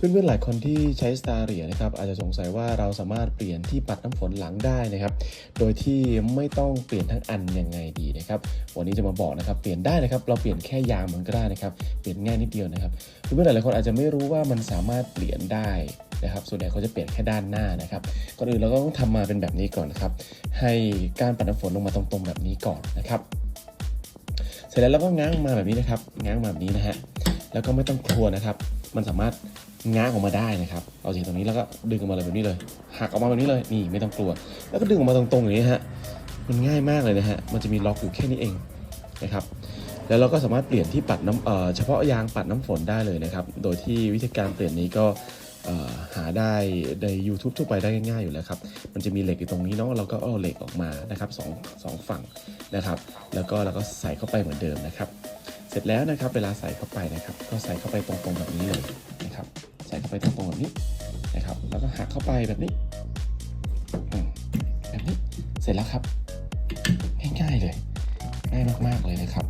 เพื่อนๆหลายคนที่ใช้ Star เรียนะครับอาจจะสงสัยว่าเราสามารถเปลี่ยนที่ปัดน้ำฝนหลังได้นะครับ โดยที่ไม่ต้องเปลี่ยนทั้งอันยังไงดีนะครับ วันนี้จะมาบอกนะครับ เปลี่ยนได้นะครับ เราเปลี่ยนแค่ยางมันก็ได้นะครับ เปลี่ยนง่ายนิดเดียวนะครับ เพื่อนๆหลายคนอาจจะไม่รู้ว่ามันสามารถเปลี่ยนได้นะครับ ส่วนใหญ่เขาจะเปลี่ยนแค่ด้านหน้านะครับ ก่อนอื่นเราก็ต้องทำมาเป็นแบบนี้ก่อนนะครับ ให้กานปัดน้ำฝนลงมาตรงๆแบบนี้ก่อนนะครับ เสร็จแล้วเราก็ง้างมาแบบนี้นะครับ ง้างมาแบบนี้นะฮะ แล้วก็ไม่ต้องกลัวนะครับ มันสามารถ ง้างออกมาได้นะครับเอาจากตรงนี้แล้วก็ดึงออกมาเลยแบบนี้เลย หักออกมาแบบนี้เลย นี่ไม่ต้องกลัว แล้วก็ดึงออกมาตรงๆอย่างนี้ฮะ มันง่ายมากเลยนะฮะ มันจะมีล็อกอยู่แค่นี้เองนะครับ แล้วเราก็สามารถเปลี่ยนที่ปัดน้ำเอ่อเฉพาะยางปัดน้ำฝนได้เลยนะครับ โดยที่วิธีการเปลี่ยนนี้ก็หาได้ใน YouTube ทั่วไปได้ง่ายๆอยู่แล้วครับ มันจะมีเหล็กอยู่ตรงนี้เนาะ เราก็เอาเหล็กออกมานะครับสองสองฝั่งนะครับ แล้วก็เราก็ใส่เข้าไปเหมือนเดิมนะครับ เสร็จแล้วนะครับ เวลาใส่เข้าไปนะครับ ก็ใส่เข้าไปตรงๆแบบนี้เลยนะครับ ใส่เข้าไปตรงๆแบบนี้นะครับ แล้วก็หักเข้าไปแบบนี้แบบนี้เสร็จแล้วครับง่ายๆเลยง่ายมากๆเลยนะครับ